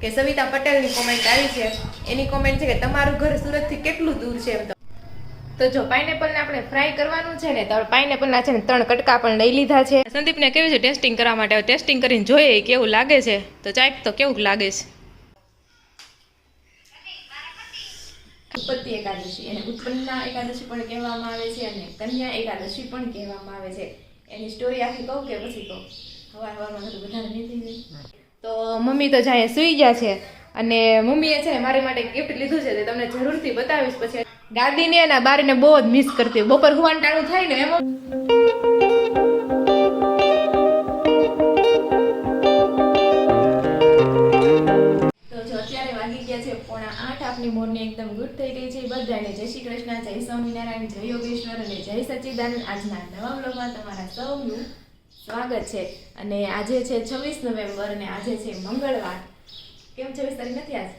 કે સવિતા પટેલની કોમેન્ટ આવી છે. એની કોમેન્ટ છે કે તમારું ઘર સુરતથી કેટલું દૂર છે એમ તો. જો પાઇનેપલ ને આપણે ફ્રાય કરવાનું છે ને તો પાઇનેપલના છે ને ત્રણ કટકા પણ લઈ લીધા છે. સંદીપને કેવું છે ટેસ્ટિંગ કરવા માટે? ટેસ્ટિંગ કરીને જોઈએ કેવું લાગે છે. તો ચાક તો કેવું લાગે છે? ઉત્પત્તિ એકાદશી. એને ઉત્પન્ના એકાદશી પણ કહેવામાં આવે છે અને કન્યા એકાદશી પણ કહેવામાં આવે છે. એની સ્ટોરી આખી કહું કે પછી કહું? હવાર હવારમાં બધું બધાને નહીં. થઈ જાય તો મમ્મી તો જાય સુઈ ગયા છે અને મમ્મીએ છે ને મારી માટે ગિફ્ટ લીધું છે તમને જરૂરથી બતાવીશ પછી. દાદીને અને બારીને બહુ જ મિસ કરતી બપોર હુવાનું ટાણું થાય ને એમાં એકદમ ગુડ થઈ ગઈ છે. બધાને જય શ્રી કૃષ્ણ, જય સ્વામિનારાયણ, જય યોગેશ્વર અને જય સચ્ચિદાનંદ આજના નવા બ્લોગમાં તમારા સૌનું સ્વાગત છે. અને આજે છે છવ્વીસ નવેમ્બર અને આજે છે મંગળવાર. કેમ છવ્વીસ તારીખ નથી આજ?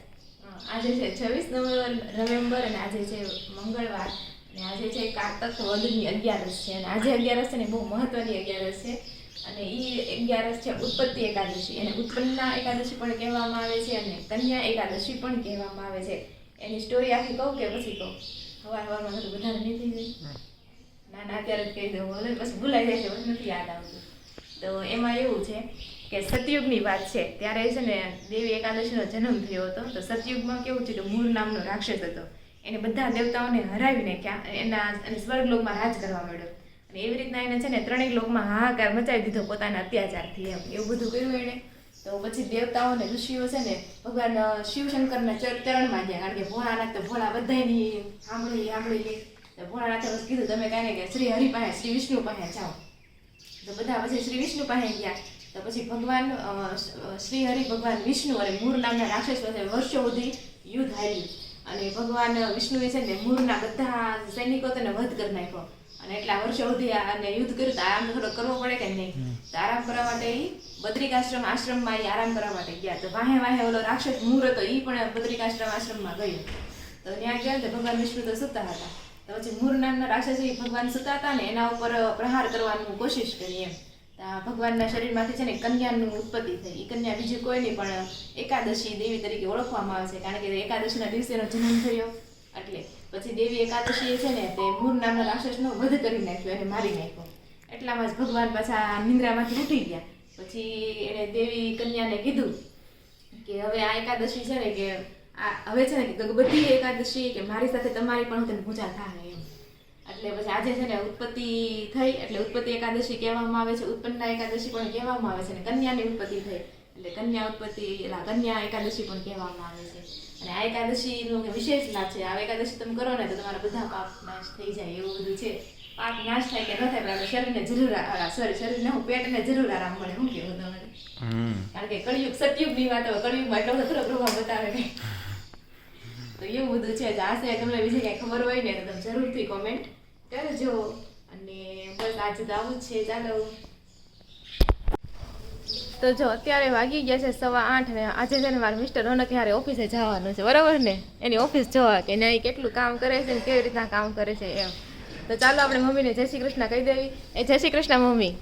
આજે છે છવ્વીસ નવેમ્બર નવેમ્બર અને આજે છે મંગળવાર. અને આજે છે કારતક વધની અગિયારસ છે. અને આજે અગિયારસ છે ને બહુ મહત્વની અગિયારસ છે. અને એ અગિયારસ છે ઉત્પત્તિ એકાદશી. એને ઉત્પન્ના એકાદશી પણ કહેવામાં આવે છે અને કન્યા એકાદશી પણ કહેવામાં આવે છે. એની સ્ટોરી આખી કહું કે પછી કહું? હવાર હવારમાં બધું વધારે નહીં થઈ જાય. ના ના અત્યારે જ કહી દઉં. હવે પછી ભૂલાઈ જાય છે નથી યાદ આવતું. તો એમાં એવું છે કે સતયુગની વાત છે. ત્યારે છે ને દેવી એકાદશીનો જન્મ થયો હતો. તો સતયુગમાં કેવું છે કે મૂળ નામનો રાક્ષસ હતો. એને બધા દેવતાઓને હરાવીને ક્યાં એના અને સ્વર્ગલોકમાં રાજ કરવા માંડ્યો. અને એવી રીતના એને છે ને ત્રણેય લોકમાં હાહાકાર મચાવી દીધો પોતાના અત્યાચારથી એમ. એવું બધું કર્યું એણે તો પછી દેવતાઓ અને ઋષિઓ છે ને ભગવાન શિવશંકરના ચર- ચરણમાં ગયા. કારણ કે ભોળાનાથ તો ભોળા બધાની સાંભળી સાંભળી તો ભોળાનાથે કીધું, તમે કાંઈ કે શ્રી હરિ પાસે, શ્રી વિષ્ણુ પાસે જાઓ. તો બધા પછી શ્રી વિષ્ણુ પાસે ગયા. તો પછી ભગવાન શ્રી હરિ ભગવાન વિષ્ણુ અને મૂર નામના રાક્ષસ પાસે વર્ષો સુધી યુદ્ધ હાર્યું. અને ભગવાન વિષ્ણુએ છે ને મૂરના બધા સૈનિકો તેને વધ કરી નાખ્યો. અને એટલા વર્ષો સુધી અને યુદ્ધ કર્યું તો આરામ થોડો કરવો પડે કે નહીં? તો આરામ કરવા માટે એ બદ્રિકાશ્રમ આશ્રમમાં એ આરામ કરવા માટે ગયા. તો વાહે વાહે ઓલો રાક્ષસ મૂર હતો એ પણ બદ્રિકાશ્રમ આશ્રમમાં ગયો. તો ત્યાં ગયા તો ભગવાન વિષ્ણુ તો સૂતા હતા. તો પછી મૂર નામના રાક્ષસી ભગવાન સૂતા હતા ને એના ઉપર પ્રહાર કરવાની કોશિશ કરી એમ. ભગવાનના શરીરમાંથી છે ને કન્યાનું ઉત્પત્તિ થઈ. એ કન્યા બીજી કોઈ નહીં પણ એકાદશી દેવી તરીકે ઓળખવામાં આવે છે. કારણ કે એકાદશીના દિવસે એનો જન્મ થયો. એટલે પછી દેવી એકાદશી છે ને તે મૂર નામના રાક્ષસનો વધ કરી નાખ્યો, એને મારી નાખ્યો. એટલામાં જ ભગવાન પાછા નિંદ્રામાંથી ઉઠી ગયા. પછી એણે દેવી કન્યાને કીધું કે હવે આ એકાદશી છે ને કે હવે છે ને કે બધી એકાદશી કે મારી સાથે તમારી પણ તેને પૂજા થાય એમ. એટલે પછી આજે છે ને ઉત્પત્તિ થઈ એટલે ઉત્પત્તિ એકાદશી કહેવામાં આવે છે ઉત્પન્ના એકાદશી પણ કહેવામાં આવે છે ને કન્યાની ઉત્પત્તિ થઈ એટલે કન્યા ઉત્પત્તિ એટલે કન્યા એકાદશી પણ કહેવામાં આવે છે. અને આ એકાદશીનો કે વિશેષ લાભ છે આ એકાદશી તમે કરો ને તો તમારા બધા પાપ નાશ થઈ જાય એવું બધું છે. પાક નાશ થાય કે ન થાય પણ આપણે શરીરને જરૂર સોરી શરીરને હું પેટને જરૂર આરામ મળે શું કેવું તમને કારણ કે કળિયુગ સતયુગની વાત હોય કળિયુગમાં એટલો બધો પ્રભાવ બતાવે નહીં તો એવું બધું છે. આ સિવાય તમને બીજી કાંઈ ખબર હોય ને તો તમે જરૂરથી કોમેન્ટ કરજો. અને બસ આજે તો આવું જ છે. ચાલો. તો જો અત્યારે વાગી ગયા છે સવા આઠ ને આજે છે ને મારા મિસ્ટર રોનક હારે ઓફિસે જવાનું છે. બરાબર ને? એની ઓફિસ જોવા કે નહીં કેટલું કામ કરે છે ને કેવી રીતના કામ કરે છે એમ. તો ચાલો આપણે મમ્મીને જય શ્રી કૃષ્ણ કહી દેવી. એ જય શ્રી કૃષ્ણ મમ્મી.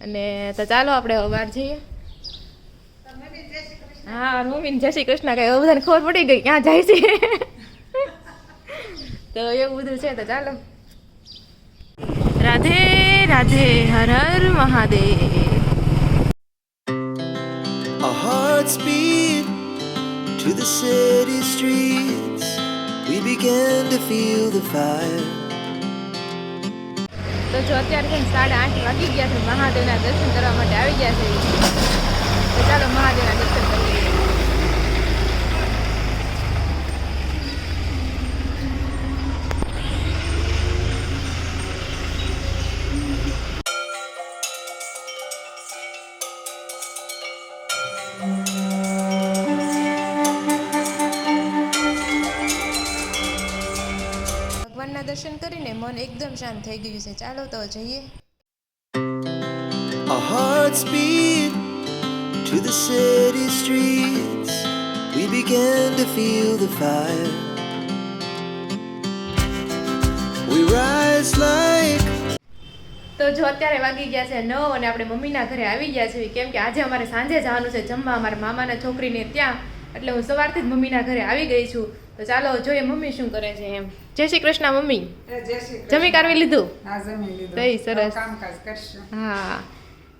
અને તો ચાલો આપણે બહાર જઈએ. હા મમ્મી જય શ્રી કૃષ્ણ કઈ બધાને ખબર પડી ગઈ ક્યાં જાય છે. તો એવું બધું છે તો ચાલો. Radhe Radhe Har Har Mahadev. To the city streets. We began to feel the fire. તો જો અત્યારે સાડા આઠ વાગી ગયા છે મહાદેવના દર્શન કરવા માટે આવી ગયા છે. તો ચાલો મહાદેવના દર્શન કરીએ. ભગવાનના દર્શન કરીને મન એકદમ શાંત થઈ ગયું છે. ચાલો તો જઈએ. Our hearts beat to the city streets. We began to feel the fire. We rise like તો જો અત્યારે વાગી ગયા છે નવ અને આપણે મમ્મીના ઘરે આવી ગયા છીએ. કેમ કે આજે અમારે સાંજે જવાનું છે જમવા. અમારા મામાના છોકરીને ત્યાં. એટલે હું સવારથી જ મમ્મીના ઘરે આવી ગઈ છું. તો ચાલો જોઈએ મમ્મી શું કરે છે એમ. જય શ્રી કૃષ્ણ મમ્મી. જમી કારવી લીધું? હા, જમી સરસ. હા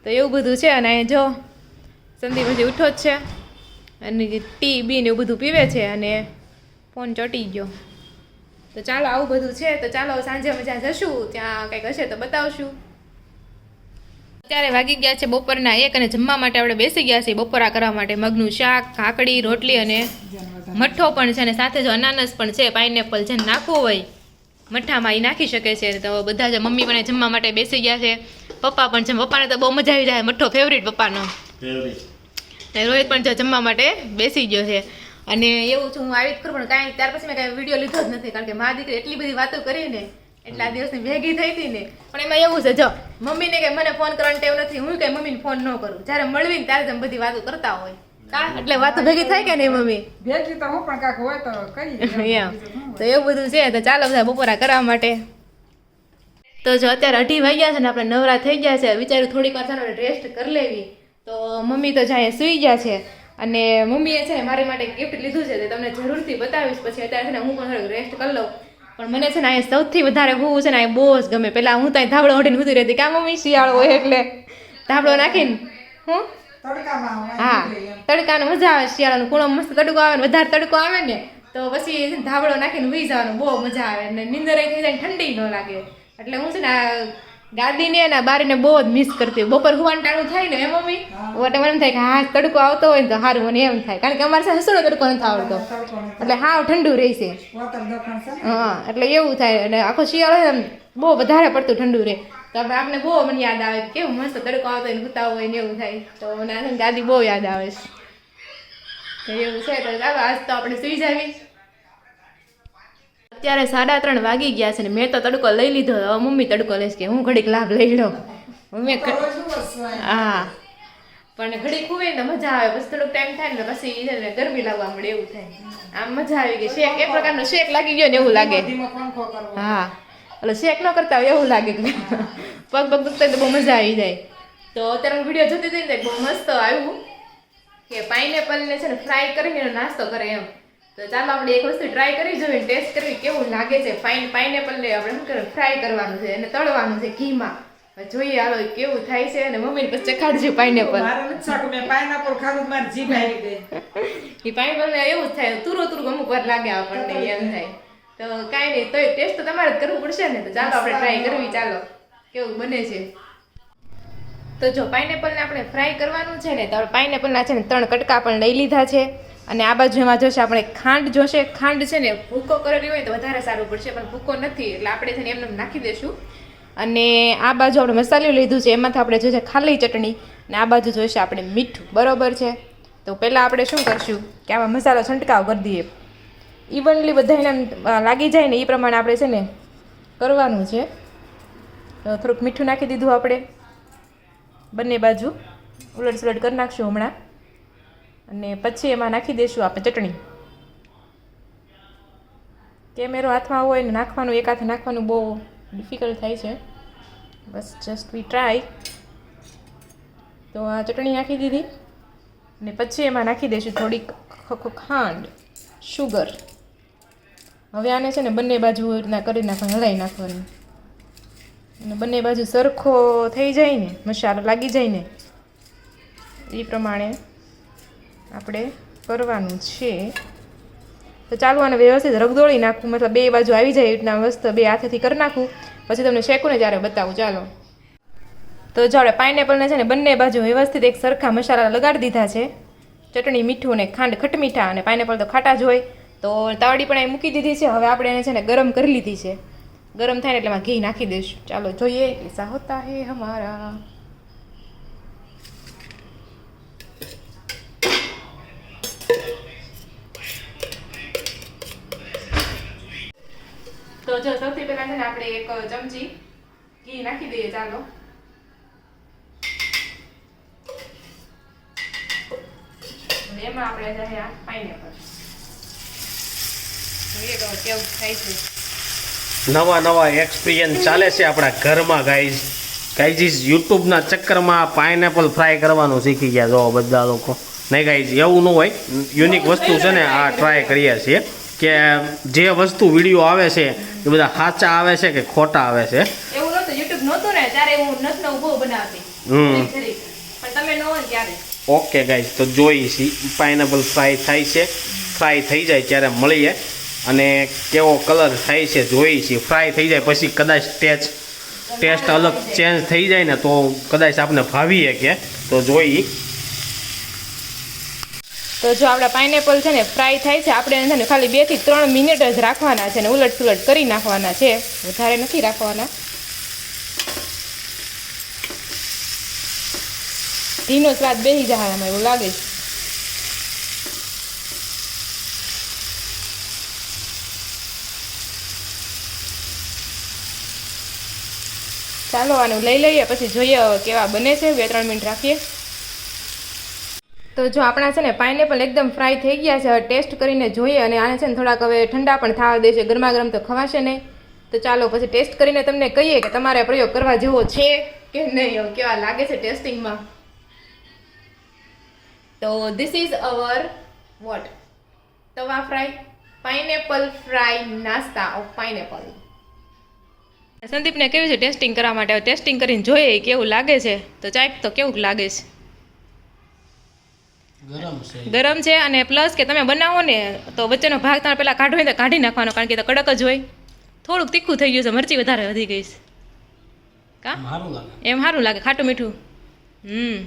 તો એવું બધું છે અને અહીં જો સંદીપ હજી ઉઠો જ છે અને ટી બી ને એવું બધું પીવે છે અને ફોન ચોટી ગયો. તો ચાલો આવું બધું છે. તો ચાલો સાંજે અમે જ્યાં જશું ત્યાં કંઈક હશે તો બતાવશું. અત્યારે વાગી ગયા છે બપોરના એક અને જમવા માટે આપણે બેસી ગયા છીએ બપોરા કરવા માટે. મગનું શાક કાકડી રોટલી અને મઠ્ઠો પણ છે અને સાથે જો અનાનસ પણ છે. પાઇનેપલ જેને નાખવું હોય મઠ્ઠામાં એ નાખી શકે છે. તો બધા જ મમ્મી પણ જમવા માટે બેસી ગયા છે. પપ્પા પણ છે. પપ્પાને તો બહુ મજા આવી જાય. મઠ્ઠો ફેવરિટ પપ્પાનો. ને રોહિત પણ જો જમવા માટે બેસી ગયો છે. અને એવું છું હું આવી જ કરું પણ કાંઈ ત્યાર પછી મેં કાંઈ વીડિયો લીધો જ નથી. કારણ કે મારા દીકરી એટલી બધી વાતો કરી ને એટલા દિવસની ભેગી થઈ હતી ને. પણ એમાં એવું છે જો મમ્મીને કે મને ફોન કરવાનો ટેવ નથી હું કઈ મમ્મીને ફોન ન કરું. જ્યારે મળવી ને ત્યારે તમે બધી વાતો કરતા હોય. કા? એટલે વાતો ભેગી થાય કે નહીં મમ્મી? ભેગી તો હું પણ કાંઈક હોય તો કરી એમ. તો એવું બધું છે તો ચાલો બધા બપોરા કરવા માટે. તો જો અત્યારે અઢી વાગ્યા છે ને આપણે નવરા થઈ ગયા છે વિચાર્યું થોડીક વાર છે રેસ્ટ કરી લેવી. તો મમ્મી તો જાય સૂઈ ગયા છે અને મમ્મીએ છે ને મારી માટે ગિફ્ટ લીધું છે તે તમને જરૂરથી બતાવીશ. પછી અત્યારે છે ને હું પણ થોડીક રેસ્ટ કરી લઉં. પણ મને છે ને અહીંયા સૌથી વધારે હું છે ને અહીંયા બહુ જ ગમે. પેલા હું ત્યાં ધાબળો ઓઢીને બધું રહેતી કા મમ્મી શિયાળો હોય એટલે. ધાબળો નાખીને હું? હા તડકાનો મજા આવે શિયાળાનો. કૂણો મસ્ત તડકો આવે ને વધારે તડકો આવે ને તો પછી ધાબળો નાખીને હુઈ જવાનું. બહુ મજા આવે ને નીંદર થઈ જાય ઠંડી ન લાગે. એટલે હું છે ને અને આ બારીને બહુ જ મિસ કરતી. બપોર હુવાનું ટાણું થાય ને એ મમ્મી? એટલે મને એમ થાય કે હા તડકો આવતો હોય ને તો સારું મને એમ થાય. કારણ કે અમારે સાથે હસડો તડકો નથી આવડતો એટલે હાવ ઠંડુ રહેશે છે. હા એટલે એવું થાય. અને આખો શિયાળો હોય ને બહુ વધારે પડતું ઠંડુ રહે. તો આપણે આપણે બહુ મને યાદ આવે કેવું મસ્ત તડકો આવતો હોય ને ગુતાવો હોય ને એવું થાય. તો મને દાદી બહુ યાદ આવે છે. એવું છે. તો ચાલો આજ તો આપણે સુઈ જાવી. અત્યારે સાડા ત્રણ વાગી ગયા છે ને મેં તો તડકો લઈ લીધો હવે મમ્મી તડકો લઈશ કે હું ઘડીક લાભ લઈ લઉં. હોય. હા. પણ ઘડીક ખૂબ ને મજા આવે. પછી થોડોક ટાઈમ થાય ને પછી ગરમી લાગવા મળે એવું થાય. આમ મજા આવી ગઈ. શેક એક પ્રકારનો શેક લાગી ગયો ને એવું લાગે. હા. એટલે શેક ન કરતા હોય એવું લાગે. કે પગ પગ દુખતા હોય તો બહુ મજા આવી જાય. તો અત્યારે હું વીડિયો જોતી હતી ને બહુ મસ્ત આવ્યું. કે પાઇનેપલને છે ને ફ્રાય કરીને નાસ્તો કરે એમ. તો ચાલો આપણે એક વસ્તુ ટ્રાય કરી જોઈએ ટેસ્ટ કરવી કેવું લાગે છે. ફાઇન પાઇનેપલ ને આપણે શું કરે ફ્રાય કરવાનું છે અને તળવાનું છે ઘીમાં. જોઈએ હાલો કેવું થાય છે અને મમ્મીને પછી ચખાડજો પાઇનેપલ pineapple ખાધું મારી જીભ આવી ગઈ. એ પાઇનેપલ ને એવું જ થાય તુરો તુરુ અમુક વાર લાગે આપણને એમ થાય. તો કાંઈ નહીં તોય ટેસ્ટ તો તમારે કરવું પડશે ને. તો ચાલો આપણે ટ્રાય કરવી ચાલો. કેવું બને છે. તો જો પાઇનેપલને આપણે ફ્રાય કરવાનું છે ને તો પાઇનેપલના છે ને ત્રણ કટકા પણ લઈ લીધા છે. અને આ બાજુ એમાં જોશે આપણે ખાંડ જોશે. ખાંડ છે ને, ભૂકો કરેલી હોય તો વધારે સારું પડશે, પણ ભૂકો નથી. એટલે આપણે છે ને એમને નાખી દઈશું અને આ બાજુ આપણે મસાલો લીધું છે, એમાંથી આપણે જોશે ખાલી ચટણી અને આ બાજુ જોઈશે આપણે મીઠું. બરાબર છે? તો પહેલાં આપણે શું કરશું? કે આમાં મસાલો છંટકાવ કરી દઈએ. ઇવનલી બધાને લાગી જાય ને એ પ્રમાણે આપણે છે ને કરવાનું છે. થોડુંક મીઠું નાખી દીધું આપણે. બંને બાજુ. ઉલટ સુલટ કરી નાખશું હમણાં. અને પછી એમાં નાખી દઈશું આપણે ચટણી. કેમેરો હાથમાં હોય ને નાખવાનું, એક હાથે નાખવાનું બહુ ડિફિકલ્ટ થાય છે. બસ જસ્ટ વી ટ્રાય તો આ ચટણી નાખી દીધી. અને પછી એમાં નાખી દઈશું થોડીક ખાંડ શુગર હવે આને છે ને બંને બાજુ રીતના કરી નાખવાની હલાવી નાખવાની. અને બંને બાજુ સરખો થઈ જાય ને, મસાલો લાગી જાય ને, એ પ્રમાણે આપણે કરવાનું છે. તો ચાલુ આને વ્યવસ્થિત રગદોળી નાખવું મતલબ બે બાજુ આવી જાય એ રીતના મસ્ત બે હાથેથી કરી નાખું. પછી તમને શેકું ને ત્યારે બતાવું, ચાલો. તો જો આપણે પાઇનેપલને છે ને બંને બાજુ વ્યવસ્થિત એક સરખા મસાલા લગાડી દીધા છે. ચટણી, મીઠું ને ખાંડ ખટમીઠા અને પાઇનેપલ તો ખાટા જ હોય. તો તાવડી પણ એ મૂકી દીધી છે. હવે આપણે એને છે ને ગરમ કરી લીધી છે. ગરમ થાય ને એટલે એમાં ઘી નાખી દઈશું. ચાલો જોઈએ એસા હોતા હે હમારા. તો જો સૌથી પહેલા છે ને આપણે એક ચમચી ઘી નાખી દઈએ ચાલો. એમાં આપણે જાય આ પાઇનેપલ જોઈએ તો કેવું થાય છે. નવા નવા એક્સપિરિયન્સ ચાલે છે આપણા ઘરમાં ગાઈઝ ગાઈઝીસ યુટ્યુબના ચક્કરમાં પાઇનેપલ ફ્રાય કરવાનું શીખી ગયા જો બધા લોકો. નહીં ગાઈઝ એવું ન હોય. યુનિક વસ્તુ છે ને આ ટ્રાય કરીએ છીએ. કે જે વસ્તુ વીડિયો આવે છે એ બધા સાચા આવે છે કે ખોટા આવે છે? એવું નહોતું યુટ્યુબ નહોતું ને ત્યારે હું નત ઊભો બનાવતી. હમ. પણ તમે નો ત્યારે. ઓકે ગાઈસ તો જોઈશી પાઇનેપલ ફ્રાય થાય છે ફ્રાય થઈ જાય ત્યારે મળીએ. અને કેવો કલર થાય છે જોઈ છીએ ફ્રાય થઈ જાય પછી કદાચ ટેસ્ટ ટેસ્ટ અલગ ચેન્જ થઈ જાય ને તો કદાચ આપણે ભાવીએ કે તો જોઈ તો જો આપણા પાઇનેપલ છે ને ફ્રાય થાય છે, આપણે છે ને ખાલી બેથી ત્રણ મિનિટ જ રાખવાના છે ને ઉલટ સુલટ કરી નાખવાના છે. વધારે નથી રાખવાના. ઘીનો સ્વાદ બેસી જાય આમાં એવું લાગે છે. ચાલો આનું લઈ લઈએ, પછી જોઈએ કેવા બને છે. બે ત્રણ મિનિટ રાખીએ. તો જો આપણા છે ને પાઇનેપલ એકદમ ફ્રાય થઈ ગયા છે, હવે ટેસ્ટ કરીને જોઈએ અને આને છે ને થોડાક હવે ઠંડા પણ થવા દેશે ગરમા ગરમ તો ખવાશે નહીં. તો ચાલો પછી ટેસ્ટ કરીને તમને કહીએ કે તમારે પ્રયોગ કરવા જેવો છે કે નહીં કેવા લાગે છે ટેસ્ટિંગમાં તો this is our what tawa fry pineapple fry નાસ્તા ઓફ પાઇનેપલ સંદીપને કેવું છે ટેસ્ટિંગ કરવા માટે? ટેસ્ટિંગ કરીને જોઈએ કેવું લાગે છે. તો ચાક તો કેવું લાગે છે? ગરમ છે. અને પ્લસ કે તમે બનાવો ને તો વચ્ચેનો ભાગ તમારે પહેલાં કાઢો હોય તો કાઢી નાખવાનો કારણ કે તો કડક જ હોય. થોડુંક તીખું થઈ ગયું છે મરચી વધારે વધી ગઈ છે. કા? એમ સારું લાગે. ખાટું મીઠું. હમ.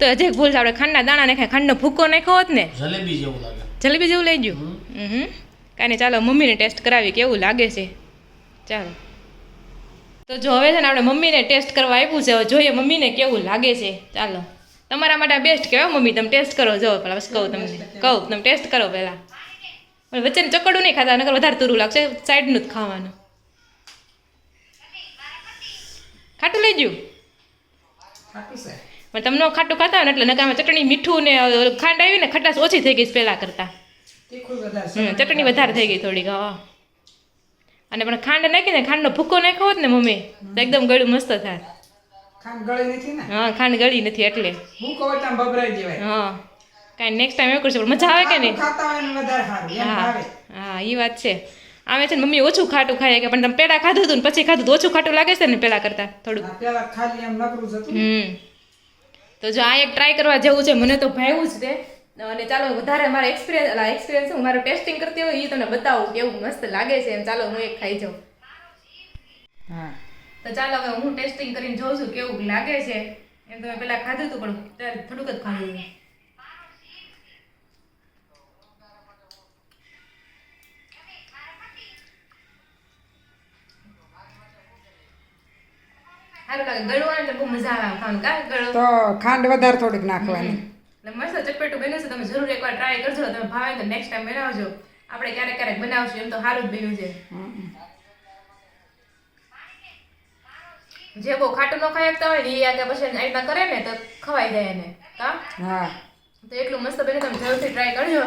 તો હજી ભૂલ છે આપણે ખાંડના દાણા નાખ્યા ખાંડનો ભૂકો નાખ્યો હોત ને. જલેબી જેવું લાગે. જલેબી જેવું લઈ ગયું હમ. કાંઈ ચાલો મમ્મીને ટેસ્ટ કરાવી કેવું લાગે છે. ચાલો. તો જો હવે છે ને આપણે મમ્મીને ટેસ્ટ કરવા આપ્યું છે હવે જોઈએ મમ્મીને કેવું લાગે છે. ચાલો. તમારા માટે બેસ્ટ કહેવાય મમ્મી તમે ટેસ્ટ કરો જો પેલા બસ કહું તમને. કહું તમે ટેસ્ટ કરો પહેલાં પણ વચ્ચેનું ચકડું નહીં ખાતા નકર વધારે તુરું લાગશે સાઈડનું જ ખાવાનું. ખાટું લઈ ગયું? પણ તમને ખાટું ખાતા હોય ને એટલે નકામાં ચટણી મીઠું ને ખાંડ આવી ને ખટાશ ઓછી થઈ ગઈ પહેલાં કરતાં. ચટણી વધારે થઈ ગઈ થોડીક હા. અને પણ ખાંડ નાખીને ખાંડનો ભૂકો નાખ્યો હોત ને મમ્મી તો એકદમ ગળું મસ્ત થાય. ખાંડ ગળી નથી ને? હા ખાંડ ગળી નથી એટલે. હું કહું તો બબરાઈ જવાય. હા. કાંઈ નેક્સ્ટ ટાઈમ એવું કરશું. પણ મજા આવે કે નહીં? ખાતા હોય વધારે સારું એમ હા ભાવે. હા એ વાત છે. આવે છે ને મમ્મી ઓછું ખાટું ખાય કે પણ તમે પેલા ખાધું હતું ને પછી ખાધું તો ઓછું ખાટું લાગે છે ને પહેલાં કરતાં થોડુંક? પેલા ખાલી એમ નકરું હતું હમ. તો જો આ એક ટ્રાય કરવા જેવું છે મને તો ભાવ્યું જ તે. અને ચાલો વધારે મારા એક્સપિરિયન્સ એક્સપિરિયન્સ હું મારું ટેસ્ટિંગ કરતી હોય એ તમને બતાવું કેવું મસ્ત લાગે છે એમ. ચાલો હું એક ખાઈ જાઉં. હા. તો ચાલો હવે હું ટેસ્ટિંગ કરીને જોઉં છું કેવું લાગે છે. એમ તો પેલા પહેલાં ખાધું હતું પણ થોડુંક જ ખાધું તો ખાંડ વધારે થોડીક નાખવાની. એટલે મસ્ત ચટપટું બન્યું છે તમે જરૂર એકવાર ટ્રાય કરજો તમે ભાવે તો નેક્સ્ટ ટાઈમ બનાવજો. આપણે ક્યારેક ક્યારેક બનાવશું એમ તો સારું જ બન્યું છે. જે બહુ ખાટું ન ખાઈ શકતા હોય ને એ આગળ પછી આ કરે ને તો ખવાઈ જાય એને. કા હા. તો એટલું મસ્ત બને તમે જરૂરથી ટ્રાય કરજો.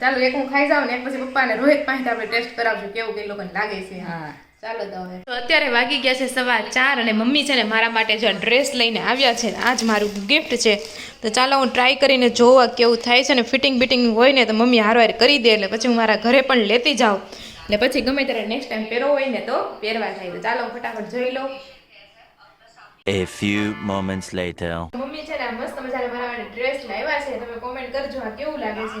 ચાલો એક હું ખાઈ જાઉં ને એક પછી પપ્પાને રોહિત પાસે આપણે ટેસ્ટ કરાવશું કેવું કે લોકોને લાગે છે. હા. ચાલો તો હવે. તો અત્યારે વાગી ગયા છે સવાર ચાર અને મમ્મી છે ને મારા માટે જો ડ્રેસ લઈને આવ્યા છે ને આ જ મારું ગિફ્ટ છે. તો ચાલો હું ટ્રાય કરીને જોવા કેવું થાય છે ને ફિટિંગ બિટિંગ હોય ને તો મમ્મી હારવાર કરી દે એટલે પછી હું મારા ઘરે પણ લેતી જાઉં. ને પછી ગમે ત્યારે નેક્સ્ટ ટાઈમ પહેરવો હોય ને તો પહેરવા થાય તો ચાલો ફટાફટ જોઈ લો A few moments later. Mummy છે ને મસ્ત મજાના મારા ડ્રેસ લાવ્યા છે, તમે કોમેન્ટ કરજો આ કેવું લાગે છે.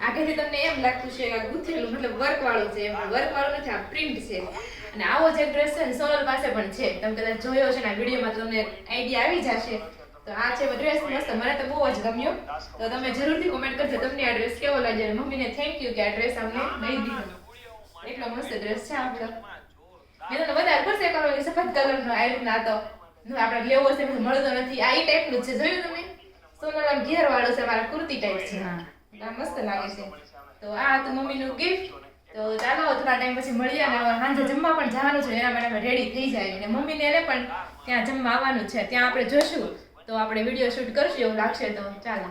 આગળથી તમને એમ લાગતું છે કે ગૂંથેલું મતલબ વર્ક વાળું છે વર્ક વાળું નથી, આ પ્રિન્ટ છે. અને આવો જે ડ્રેસ છે ને સોનલ પાસે પણ છે. તમે કદાચ જોયો છે ને આ વિડીયોમાં તમને આઈડિયા આવી જશે. તો આ છે ડ્રેસ મસ્ત, મને તો બહુ જ ગમ્યો. તો તમે જરૂરથી કોમેન્ટ કરજો તમને આ ડ્રેસ કેવો લાગ્યો અને મમ્મીને થેન્ક યુ કે આ ડ્રેસ અમને લઈ દીધો. એટલો મસ્ત ડ્રેસ છે આપણો મેં તમને વધારે પડશે કલર સફેદ કલરનો આવી હતો હું આપણે લેવો છે પણ મળતો નથી. આ ઈ ટાઈપનું છે. જોયું તમે? સોનલ ઘેર વાળો છે મારા કુર્તી ટાઈપ છે. હા. આ મસ્ત લાગે છે. તો આ હતું મમ્મીનું ગિફ્ટ તો ચાલો થોડા ટાઈમ પછી મળીએ અને સાંજે જમવા પણ જવાનું છે. એના માટે રેડી થઈ જાય. અને મમ્મીને એને પણ ત્યાં જમવા આવવાનું છે. ત્યાં આપણે જોશું. તો આપણે વીડિયો શૂટ કરશું એવું લાગશે તો ચાલો.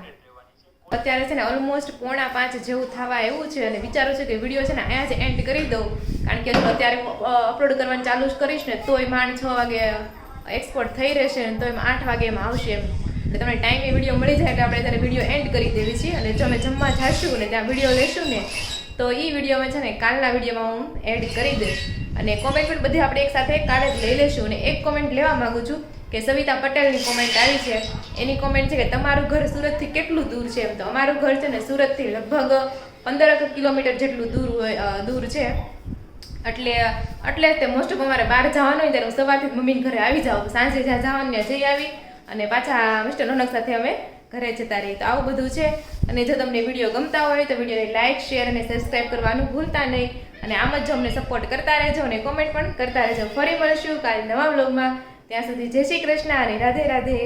અત્યારે છે ને ઓલમોસ્ટ પોણા પાંચ જેવું થવા એવું છે અને વિચારું છું કે વીડિયો છે ને અહીંયા જ એન્ડ કરી દઉં. કારણ કે અત્યારે અપલોડ કરવાનું ચાલુ જ કરીશ ને તોય માંડ છ વાગે એક્સપોર્ટ થઈ રહેશે તો એમ આઠ વાગે આવશે એમ. એટલે તમને ટાઈમે વીડિયો મળી જાય એટલે આપણે ત્યારે વીડિયો એન્ડ કરી દેવી છીએ અને જો અમે જમવા જઈશું ને ત્યાં વીડિયો લેશું ને, તો એ વિડીયોમાં છે ને કાલના વિડીયોમાં હું એડ કરી દઈશ. અને કોમેન્ટ પણ બધી આપણે એક સાથે કાલે જ લઈ લેશું. અને એક કોમેન્ટ લેવા માંગુ છું કે સવિતા પટેલની કોમેન્ટ આવી છે. એની કોમેન્ટ છે કે તમારું ઘર સુરતથી કેટલું દૂર છે એમ તો અમારું ઘર છે ને સુરતથી લગભગ પંદર કિલોમીટર જેટલું દૂર હોય દૂર છે. એટલે એટલે તે મોસ્ટ ઓફ અમારે બહાર જવાનું હોય ત્યારે હું સવારથી મમ્મી ઘરે આવી જાઉં. સાંજે જ્યાં જવાનું ત્યાં જઈ આવી અને પાછા મિસ્ટર નોનક સાથે અમે ઘરે જતા રહીએ. તો આવું બધું છે. અને જો તમને વીડિયો ગમતા હોય તો વિડીયોને લાઇક શેર અને સબસ્ક્રાઈબ કરવાનું ભૂલતા નહીં. અને આમ જ જો અમને સપોર્ટ કરતા રહેજો અને કોમેન્ટ પણ કરતા રહેજો. ફરી મળીશું કાલે નવા બ્લોગમાં ત્યાં સુધી જય શ્રી કૃષ્ણ અને રાધે રાધે.